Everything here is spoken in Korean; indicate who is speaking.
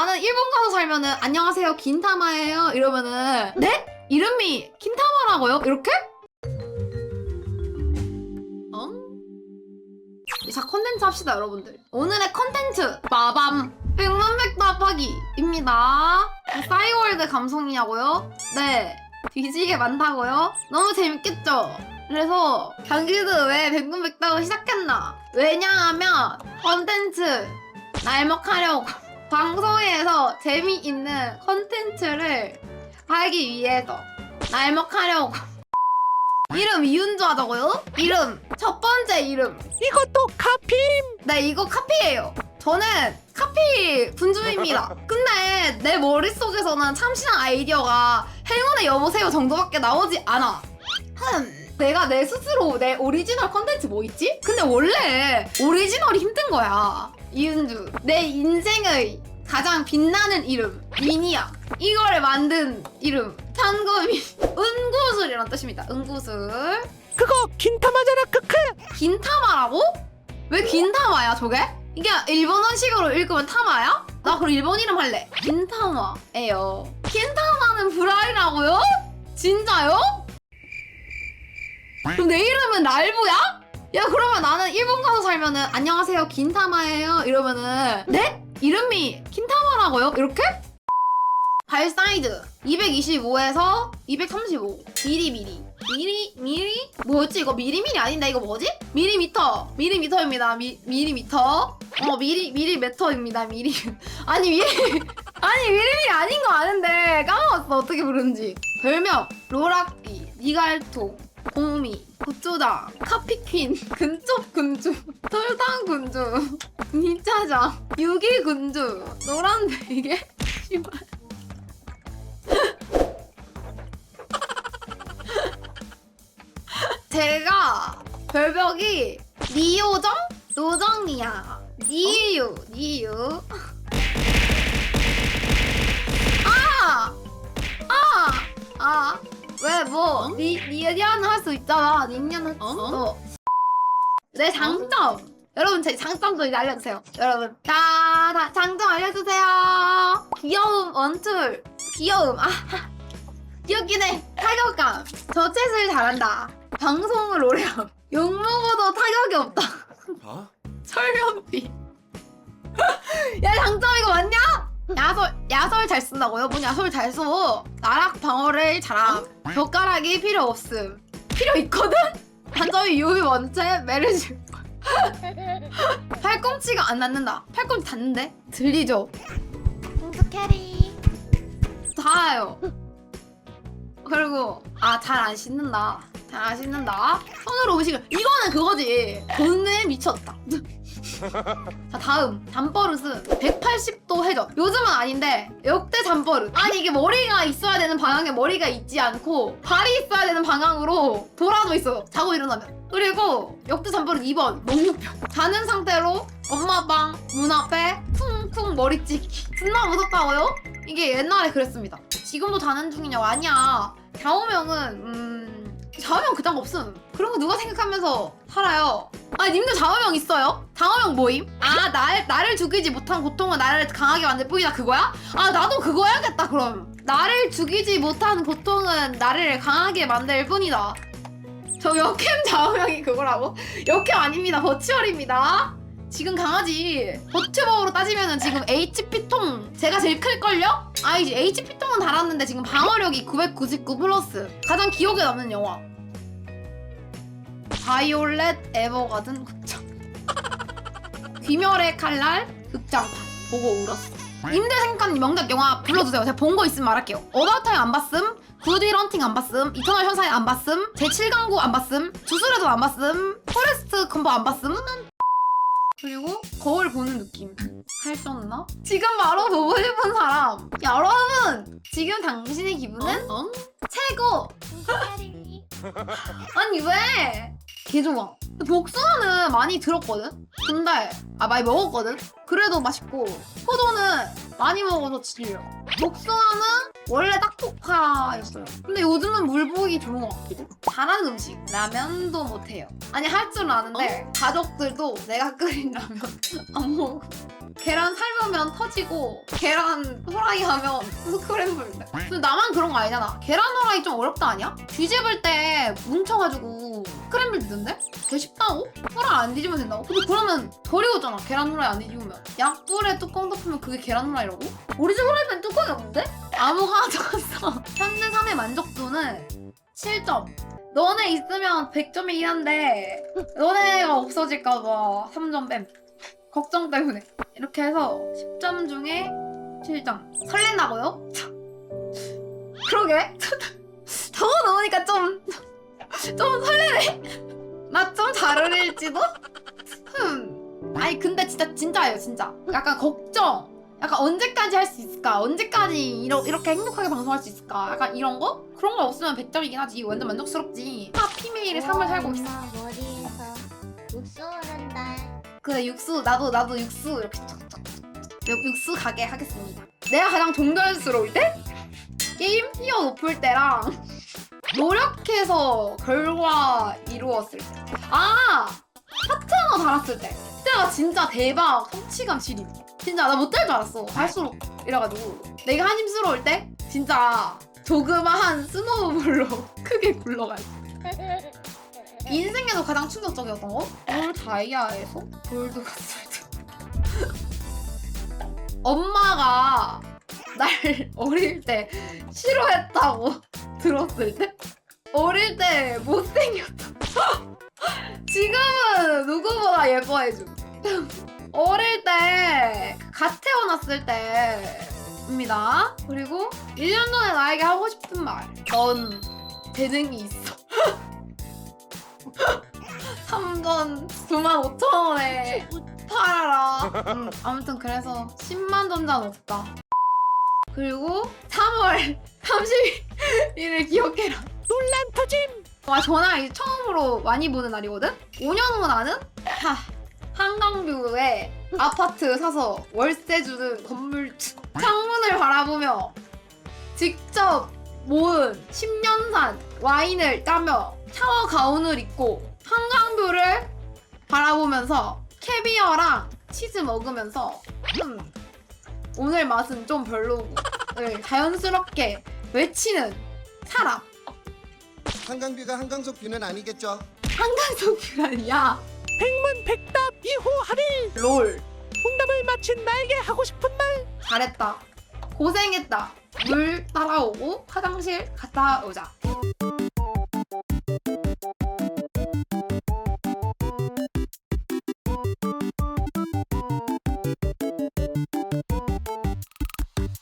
Speaker 1: 나는 일본 가서 살면은 안녕하세요 긴타마예요 이러면은 네? 이름이 긴타마라고요? 이렇게? 어? 자 컨텐츠 합시다 여러분들 오늘의 컨텐츠 빠밤 백만백 답하기입니다 싸이월드 감성이냐고요? 네 뒤지게 많다고요? 너무 재밌겠죠? 그래서 경기도 왜 백문백답을 시작했나? 왜냐하면 컨텐츠 날먹하려고 방송 에서 재미있는 컨텐츠를 하기 위해서 날먹하려고. 이름 이윤주 하자고요? 이름. 첫 번째 이름.
Speaker 2: 이것도 카피
Speaker 1: 네 이거 카피예요. 저는 카피 분주입니다. 근데 내 머릿속에서는 참신한 아이디어가 행운의 여보세요 정도밖에 나오지 않아. 흠. 내가 내 스스로 내 오리지널 컨텐츠 뭐 있지? 근데 원래 오리지널이 힘든 거야 이은주. 내 인생의 가장 빛나는 이름 미니야 이거를 만든 이름 참고미 은구슬이란 뜻입니다 은구슬
Speaker 2: 그거 긴타마잖아 크크
Speaker 1: 긴타마라고? 왜 긴타마야 저게? 이게 일본어식으로 읽으면 타마야? 나 그럼 일본 이름 할래 긴타마예요 긴타마는 브라이라고요? 진짜요? 그럼 내 이름은 날부야? 야 그러면 나는 일본 가서 살면은 안녕하세요 긴타마예요 이러면은 네? 이름이 긴타마라고요? 이렇게? 발 사이즈 225에서 235 미리 미리. 미리 미리? 뭐였지? 이거 미리미리 아닌데 이거 뭐지? 미리미터. 미리미터입니다. 미, 미리미터. 어 미리 미리미터입니다. 미리. 아니 미리 아니 미리미리 아닌 거 아는데 까먹었어. 어떻게 부르는지. 별명 로라끼 니갈토 공미 고조당 카피퀸 근접 군주 털당 군주 니짜장 유기 군주 노란 베개 씨발 제가 별벽이 니요정? 노정이야. 니유, 니유. 왜, 뭐, 니, 니년 할 수 있잖아. 니년 할 수 있어. 내 장점! 여러분, 제 장점 좀 이제 알려주세요. 여러분. 자, 다, 장점 알려주세요. 귀여움, 원툴. 귀여움. 아, 귀엽긴 해. 타격감. 저챗을 잘한다. 방송을 오래 함. 욕먹어도 타격이 없다.
Speaker 3: 어?
Speaker 1: 설명비. 야 장점 이거 맞냐? 야설 잘 쓴다고요? 뭔 야설 잘 써? 나락 방어를 잘함. 젓가락이 필요 없음. 필요 있거든? 단점이 유비 원체 메르시. 팔꿈치가 안 닿는다. 팔꿈치 닿는데? 들리죠?
Speaker 4: 공주 캐리
Speaker 1: 닿아요. 그리고 아 잘 안 씻는다. 잘 안 씻는다. 손으로 음식을 이거는 그거지. 돈에 미쳤다. 자 다음 잠버릇은 180도 회전. 요즘은 아닌데 역대 잠버릇. 아니 이게 머리가 있어야 되는 방향에 머리가 있지 않고 발이 있어야 되는 방향으로 돌아져 있어요. 자고 일어나면. 그리고 역대 잠버릇 2번 녹육병. 자는 상태로 엄마 방 문 앞에 쿵쿵 머리 찍기. 존나 무섭다고요? 이게 옛날에 그랬습니다. 지금도 자는 중이냐고 아니야. 좌우명은 음 좌우명 그딴 거 없음. 그런 거 누가 생각하면서 살아요. 아 님들 좌우명 있어요? 좌우명 뭐임? 아 날, 나를 죽이지 못한 고통은 나를 강하게 만들 뿐이다 그거야? 아 나도 그거 해야겠다 그럼. 나를 죽이지 못한 고통은 나를 강하게 만들 뿐이다. 저 역캠 좌우명이 그거라고? 역캠 아닙니다. 버추얼입니다. 지금 강아지 버튜버로 따지면은 지금 HP통 제가 제일 클걸요? 아니지 HP통은 달았는데 지금 방어력이 999 플러스. 가장 기억에 남는 영화. 바이올렛 에버가든 극장. 귀멸의 칼날 극장판 보고 울었어. 임대생관 명작 영화 불러주세요. 제가 본 거 있으면 말할게요. 어바웃타임 안 봤음 굿윌 헌팅 안 봤음 이터널 현사인 안 봤음 제7강구 안 봤음 주술에도 안 봤음 포레스트 컴버 안 봤음. 그리고 거울 보는 느낌. 할 수 없나? 지금 바로 보고 싶은 지금 당신의 기분은? 최고!
Speaker 4: 공주 캐리
Speaker 1: 아니 왜? 개 좋아 복숭아는 많이 들었거든? 근데 아 많이 먹었거든? 그래도 맛있고 포도는 많이 먹어서 질려 복숭아는 원래 딱똑파였어요 근데 요즘은 물보기 좋은 것 같기도 잘하는 음식 라면도 못해요 아니 할 줄 아는데 가족들도 내가 끓인 라면 안 먹어 계란 삶으면 터지고 계란 후라이 하면 스크램블 돼. 근데 나만 그런 거 아니잖아. 계란 후라이 좀 어렵다 아니야? 뒤집을 때 뭉쳐가지고 스크램블 되던데? 개 쉽다고? 후라이 안 뒤집으면 된다고? 근데 그러면 덜 익었잖아. 계란 후라이 안 뒤집으면. 약불에 뚜껑 덮으면 그게 계란 후라이라고? 우리 집 후라이팬 뚜껑이 없는데? 아무 하나 적었어. 현재 3의 만족도는 7점. 너네 있으면 100점이긴 한데 너네가 없어질까봐 3점 뺨. 걱정 때문에. 이렇게 해서 10점 중에 7점. 설렌다고요? 그러게. 적어 놓으니까 좀, 좀 설레네. 나 좀 잘 어울릴지도? 흠. 아니, 근데 진짜, 진짜예요, 진짜. 약간 걱정. 약간 언제까지 할 수 있을까? 언제까지 이러, 이렇게 행복하게 방송할 수 있을까? 약간 이런 거? 그런 거 없으면 100점이긴 하지. 완전 만족스럽지. 다 피메일의 삶을 살고 있어.
Speaker 4: 엄마 머리에서 육수 오른다.
Speaker 1: 그래 육수 나도 나도 육수 이렇게 육- 육수 가게 하겠습니다. 내가 가장 동전스러울 때 게임 티어 높을 때랑 노력해서 결과 이루었을 때. 아 파트너 달았을 때. 그때가 진짜 대박 성취감 지림. 진짜 나못될줄 알았어. 갈수록 이래가지고 내가 한심스러울 때 진짜 조그마한 스노우볼로 크게 굴러갈 때. 인생에서 가장 충격적이었던 거? 올 다이아에서 골드 갔을 때. 엄마가 날 어릴 때 싫어했다고 들었을 때? 어릴 때 못생겼다. 지금은 누구보다 예뻐해줌. 어릴 때, 갓 태어났을 때입니다. 그리고 1년 전에 나에게 하고 싶은 말. 넌 재능이 있어. 3전 9만 5천 원에 팔아라. 음, 아무튼 그래서 10만 전자는 없다. 그리고 3월 30일을 기억해라.
Speaker 2: 논란 터짐
Speaker 1: 와 전화 이제 처음으로 많이 보는 날이거든? 5년 후 나는 하, 한강뷰에 아파트 사서 월세 주는 건물주 창문을 바라보며 직접 모은 10년산 와인을 따며 샤워 가운을 입고 한강뷰를 바라보면서 캐비어랑 치즈 먹으면서 음, 오늘 맛은 좀 별로고 을 자연스럽게 외치는 사람.
Speaker 3: 한강뷰가 한강석 뷰는 아니겠죠?
Speaker 1: 한강소규라니야.
Speaker 2: 백문 백답 이후 할일
Speaker 1: 롤.
Speaker 2: 홍답을 마친 나에게 하고 싶은 말.
Speaker 1: 잘했다. 고생했다. 물 따라오고 화장실 갔다 오자